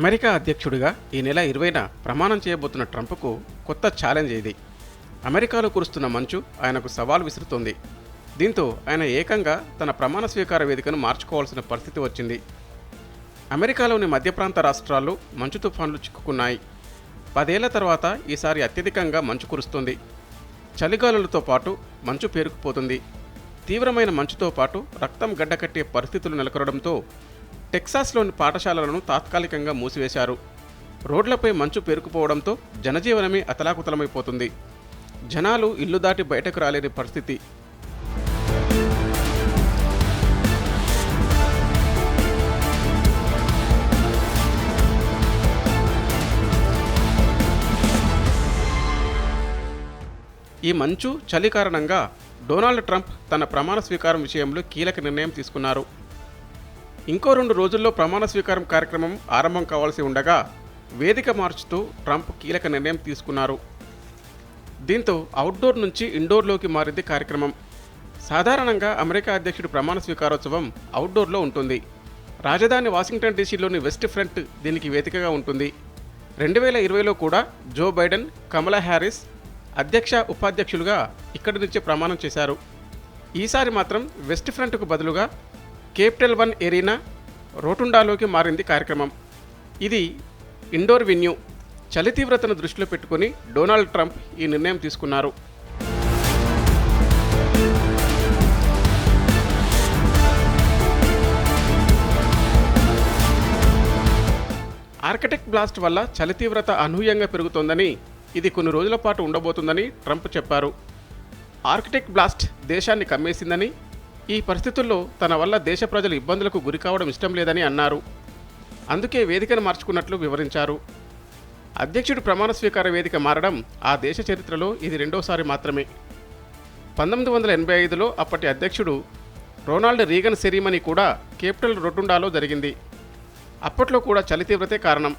America అధ్యక్షుడిగా ఈ నెల ఇరవైన ప్రమాణం చేయబోతున్న ట్రంప్కు కొత్త ఛాలెంజ్ ఇది. అమెరికాలో కురుస్తున్న మంచు ఆయనకు సవాల్ విసురుతోంది. దీంతో ఆయన ఏకంగా తన ప్రమాణ స్వీకార వేదికను మార్చుకోవాల్సిన పరిస్థితి వచ్చింది. అమెరికాలోని మధ్య ప్రాంత రాష్ట్రాల్లో మంచు తుఫాన్లు చిక్కుకున్నాయి. పదేళ్ళ తర్వాత ఈసారి అత్యధికంగా మంచు కురుస్తుంది. చలిగాలులతో పాటు మంచు పేరుకుపోతుంది. తీవ్రమైన మంచుతో పాటు రక్తం గడ్డకట్టే పరిస్థితులు నెలకొనడంతో టెక్సాస్లోని పాఠశాలలను తాత్కాలికంగా మూసివేశారు. రోడ్లపై మంచు పేరుకుపోవడంతో జనజీవనమే అతలాకుతలమైపోతుంది. జనాలు ఇల్లు దాటి బయటకు రాలేని పరిస్థితి. ఈ మంచు చలి కారణంగా డొనాల్డ్ ట్రంప్ తన ప్రమాణ స్వీకారం విషయంలో కీలక నిర్ణయం తీసుకున్నారు. ఇంకో రెండు రోజుల్లో ప్రమాణ స్వీకారం కార్యక్రమం ఆరంభం కావాల్సి ఉండగా వేదిక మార్చుతూ ట్రంప్ కీలక నిర్ణయం తీసుకున్నారు. దీంతో అవుట్డోర్ నుంచి ఇండోర్లోకి మారింది కార్యక్రమం. సాధారణంగా అమెరికా అధ్యక్షుడి ప్రమాణ స్వీకారోత్సవం అవుట్డోర్లో ఉంటుంది. రాజధాని వాషింగ్టన్ డీసీలోని వెస్ట్ ఫ్రంట్ దీనికి వేదికగా ఉంటుంది. రెండు వేల ఇరవైలో కూడా జో బైడెన్ కమలా హ్యారిస్ అధ్యక్ష ఉపాధ్యక్షులుగా ఇక్కడి నుంచే ప్రమాణం చేశారు. ఈసారి మాత్రం వెస్ట్ ఫ్రంట్కు బదులుగా కేపిటల్ వన్ ఎరీనా రోటుండాలోకి మారింది కార్యక్రమం. ఇది ఇండోర్ వెన్యూ. చలి తీవ్రతను దృష్టిలో పెట్టుకుని డొనాల్డ్ ట్రంప్ ఈ నిర్ణయం తీసుకున్నారు. ఆర్కిటెక్ట్ బ్లాస్ట్ వల్ల చలి తీవ్రత అనూహ్యంగా పెరుగుతోందని ఇది కొన్ని రోజుల పాటు ఉండబోతుందని ట్రంప్ చెప్పారు. ఆర్కిటెక్ట్ బ్లాస్ట్ దేశాన్ని కమ్మేసిందని ఈ పరిస్థితుల్లో తన వల్ల దేశ ప్రజలు ఇబ్బందులకు గురి కావడం ఇష్టం లేదని అన్నారు. అందుకే వేదికను మార్చుకున్నట్లు వివరించారు. అధ్యక్షుడు ప్రమాణ స్వీకార వేదిక మారడం ఆ దేశ చరిత్రలో ఇది రెండోసారి మాత్రమే. పంతొమ్మిది వందల ఎనభై ఐదులో అప్పటి అధ్యక్షుడు రొనాల్డ్ రీగన్ సెరీమనీ కూడా కేపిటల్ రొటుండాలో జరిగింది. అప్పట్లో కూడా చలి తీవ్రతే కారణం.